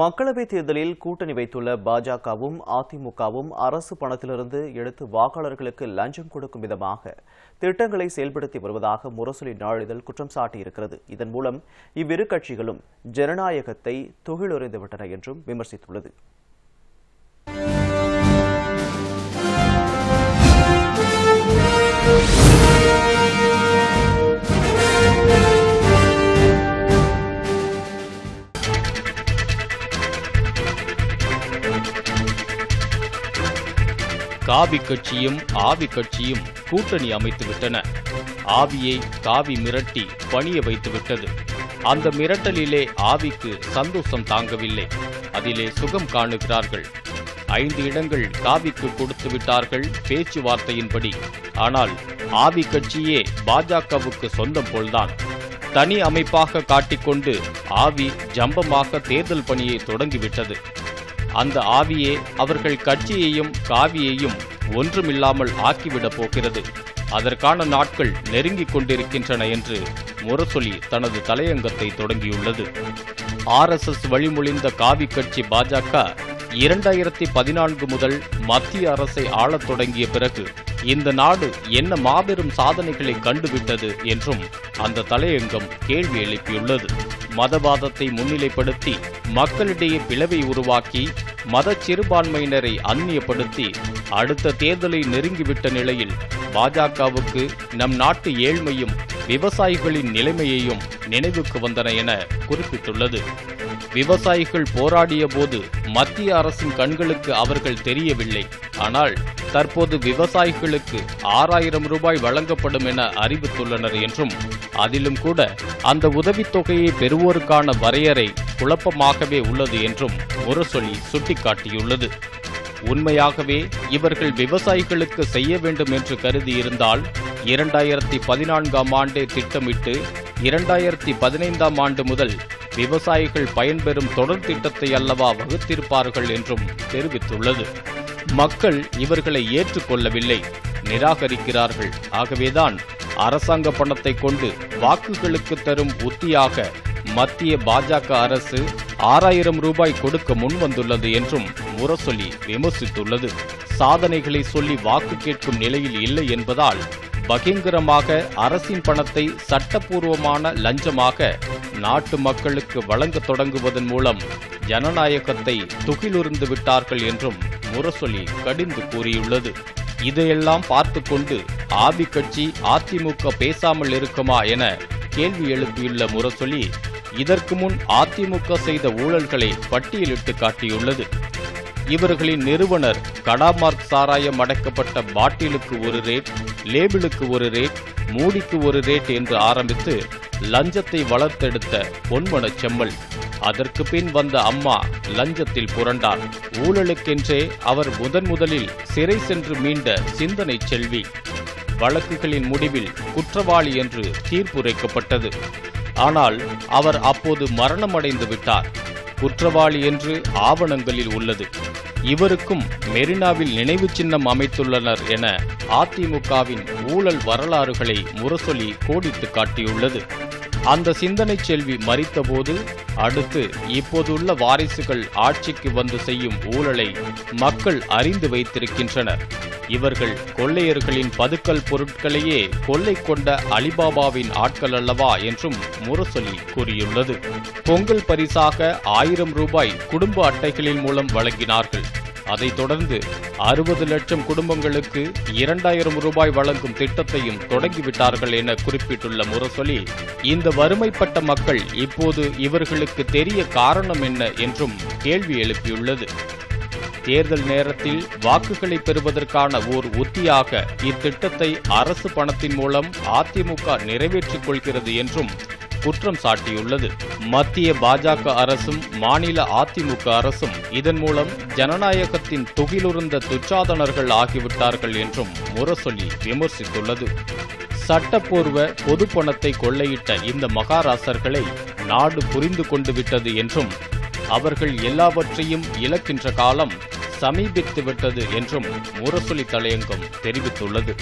மக்களவைத் தேர்தலில் கூட்டணி வைத்துள்ள பாஜகவும் அதிமுகவும் அரசு பணத்திலிருந்து எடுத்து வாக்காளர்களுக்கு லஞ்சம் கொடுக்கும் விதமாக திட்டங்களை செயல்படுத்தி வருவதாக முரசொலி நாளிதழ் குற்றம் சாட்டியிருக்கிறது. இதன் மூலம் இவ்விரு கட்சிகளும் ஜனநாயகத்தை துகிலுறைந்துவிட்டன என்றும் விமர்சித்துள்ளது. காவி கட்சியும் ஆவி கட்சியும் கூட்டணி அமைத்து விட்டன. ஆவியை காவி மிரட்டி பணிய வைத்து விட்டது. அந்த மிரட்டலிலே ஆவிக்கு சந்தோஷம் தாங்கவில்லை. அதிலே சுகம் காணுகிறார்கள். ஐந்து இடங்கள் காவிக்கு கொடுத்து விட்டார்கள் பேச்சுவார்த்தையின்படி. ஆனால் ஆவி கட்சியே பாஜகவுக்கு சொந்தம் போல்தான். தனி அமைப்பாக காட்டிக்கொண்டு ஆவி ஜம்பமாக தேர்தல் பணியை தொடங்கிவிட்டது. அந்த ஆவியே அவர்கள் கட்சியையும் காவியையும் ஒன்றுமில்லாமல் ஆக்கிவிடப் போகிறது. அதற்கான நாட்கள் நெருங்கிக் கொண்டிருக்கின்றன என்று முரசொலி தனது தலையங்கத்தை தொடங்கியுள்ளது. ஆர்எஸ்எஸ் வழிமொழிந்த காவி கட்சி பாஜக இரண்டாயிரத்தி பதினான்கு முதல் மத்திய அரசை ஆளத் தொடங்கிய பிறகு இந்த நாடு என்ன மாபெரும் சாதனைகளை கண்டுவிட்டது என்றும் அந்த தலையங்கம் கேள்வி எழுப்பியுள்ளது. மதவாதத்தை முன்னிலைப்படுத்தி மக்களிடையே பிளவை உருவாக்கி மத சிறுபான்மையினரை அந்நியப்படுத்தி அடுத்த தேர்தலை நெருங்கிவிட்ட நிலையில் பாஜகவுக்கு நம் நாட்டு ஏழ்மையும் விவசாயிகளின் நிலைமையையும் நினைவுக்கு வந்தன என குறிப்பிட்டுள்ளது. விவசாயிகள் போராடிய போது மத்திய அரசின் கண்களுக்கு அவர்கள் தெரியவில்லை. ஆனால் தற்போது விவசாயிகளுக்கு ஆறாயிரம் ரூபாய் வழங்கப்படும் என அறிவித்துள்ளனர் என்றும் அதிலும் கூட அந்த உதவித்தொகையை பெறுவோருக்கான வரையறை குழப்பமாகவே உள்ளது என்றும் முரசொலி சுட்டிக்காட்டியுள்ளது. உண்மையாகவே இவர்கள் விவசாயிகளுக்கு செய்ய வேண்டும் என்று கருதியிருந்தால் இரண்டாயிரத்தி பதினான்காம் ஆண்டே திட்டமிட்டு இரண்டாயிரத்தி பதினைந்தாம் ஆண்டு முதல் விவசாயிகள் பயன்பெறும் தொடர் திட்டத்தை அல்லவா வகுத்திருப்பார்கள் என்றும் தெரிவித்துள்ளது. மக்கள் இவர்களை ஏற்றுக்கொள்ளவில்லை. நிராகரிக்கிறார்கள். ஆகவேதான் அரசாங்க பணத்தை கொண்டு வாக்குகளுக்கு தரும் உத்தியாக மத்திய பாஜக அரசு ஆறாயிரம் ரூபாய் கொடுக்க முன்வந்துள்ளது என்றும் முரசொலி விமர்சித்துள்ளது. சாதனைகளை சொல்லி வாக்கு கேட்கும் நிலையில் இல்லை என்பதால் பகிங்கரமாக அரசின் பணத்தை சட்டப்பூர்வமான லஞ்சமாக நாட்டு மக்களுக்கு வழங்க தொடங்குவதன் மூலம் ஜனநாயகத்தை துகிலுருந்து விட்டார்கள் என்றும் முரசொலி கடிந்து கூறியுள்ளது. இதையெல்லாம் பார்த்து கொண்டு ஆபி கட்சி அதிமுக பேசாமல் இருக்குமா என கேள்வி எழுப்பியுள்ள முரசொலி இதற்கு முன் அதிமுக செய்த ஊழல்களை பட்டியலிட்டு காட்டியுள்ளது. இவர்களின் நிறுவனர் கடாமார்க் சாராயம் அடைக்கப்பட்ட பாட்டிலுக்கு ஒரு ரேட் லேபிளுக்கு ஒரு ரேட் மூடிக்கு ஒரு ரேட் என்று ஆரம்பித்து லஞ்சத்தை வளர்த்தெடுத்த பொன்மனச் செம்மல். அதற்கு பின் வந்த அம்மா லஞ்சத்தில் புரண்டார். ஊழலுக்கென்றே அவர் முதன் முதலில் சிறை சென்று மீண்ட சிந்தனை செல்வி. வழக்குகளின் முடிவில் குற்றவாளி என்று தீர்ப்புரைக்கப்பட்டது. ஆனால் அவர் அப்போது மரணமடைந்து விட்டார். குற்றவாளி என்று ஆவணங்களில் உள்ளது. இவருக்கும் மெரினாவில் நினைவு சின்னம் அமைத்துள்ளனர் என அதிமுகவின் ஊழல் வரலாறுகளை முரசொலி கோடித்து காட்டியுள்ளது. அந்த சிந்தனை செல்வி மறித்தபோது அடுத்து இப்போதுள்ள வாரிசுகள் ஆட்சிக்கு வந்து செய்யும் ஊழலை மக்கள் அறிந்து வைத்திருக்கின்றனர். இவர்கள் கொள்ளையர்களின் பதுக்கல் பொருட்களையே கொள்ளை கொண்ட அலிபாபாவின் ஆட்கள் அல்லவா என்றும் முரசொலி கூறியுள்ளது. பொங்கல் பரிசாக ஆயிரம் ரூபாய் குடும்ப அட்டைகளின் மூலம் வழங்கினார்கள். அதைத் தொடர்ந்து அறுபது லட்சம் குடும்பங்களுக்கு இரண்டாயிரம் ரூபாய் வழங்கும் திட்டத்தையும் தொடங்கிவிட்டார்கள் என குறிப்பிட்டுள்ள முரசொலி இந்த வறுமைப்பட்ட மக்கள் இப்போது இவர்களுக்கு தெரிய காரணம் என்ன என்றும் கேள்வி எழுப்பியுள்ளது. தேர்தல் நேரத்தில் வாக்குகளை பெறுவதற்கான ஓர் உத்தியாக இத்திட்டத்தை அரசு பணத்தின் மூலம் அதிமுக நிறைவேற்றிக் கொள்கிறது என்றும் குற்றம் சாட்டியுள்ளது. மத்திய பாஜக அரசும் மாநில அதிமுக அரசும் இதன் மூலம் ஜனநாயகத்தின் துகிலுருந்த துச்சாதனர்கள் ஆகிவிட்டார்கள் என்றும் முரசொலி விமர்சித்துள்ளது. சட்டப்பூர்வ பொது பணத்தை கொள்ளையிட்ட இந்த மகாராசர்களை நாடு புரிந்து கொண்டு விட்டது என்றும் அவர்கள் எல்லாவற்றையும் இழக்கின்ற காலம் சமீபித்து விட்டது என்றும் முரசொலி தலையங்கம் தெரிவித்துள்ளது.